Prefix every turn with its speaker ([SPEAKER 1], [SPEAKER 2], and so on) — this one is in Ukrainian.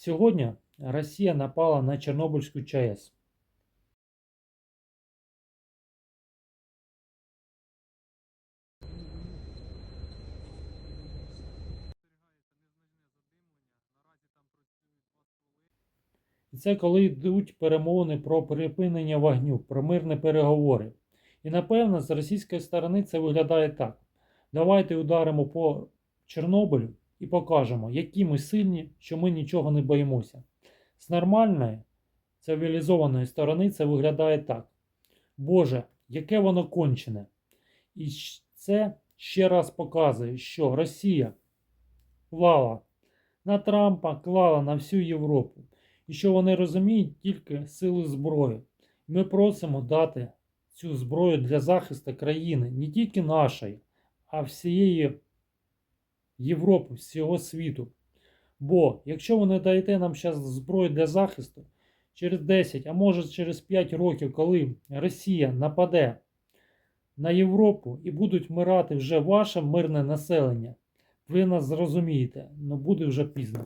[SPEAKER 1] Сьогодні Росія напала на Чорнобильську ЧАЕС. І це коли йдуть перемовини про припинення вогню, про мирні переговори. І напевно, з російської сторони це виглядає так: давайте ударимо по Чорнобилю і покажемо, які ми сильні, що ми нічого не боїмося. З нормальної цивілізованої сторони це виглядає так. Боже, яке воно кончене. І це ще раз показує, що Росія клала на Трампа, клала на всю Європу. І що вони розуміють тільки сили зброї. Ми просимо дати цю зброю для захисту країни, не тільки нашої, а всієї Європи, всього світу. Бо якщо ви не даєте нам зараз зброю для захисту, через 10, а може через 5 років, коли Росія нападе на Європу і будуть мирати вже ваше мирне населення, ви нас зрозумієте, але буде вже пізно.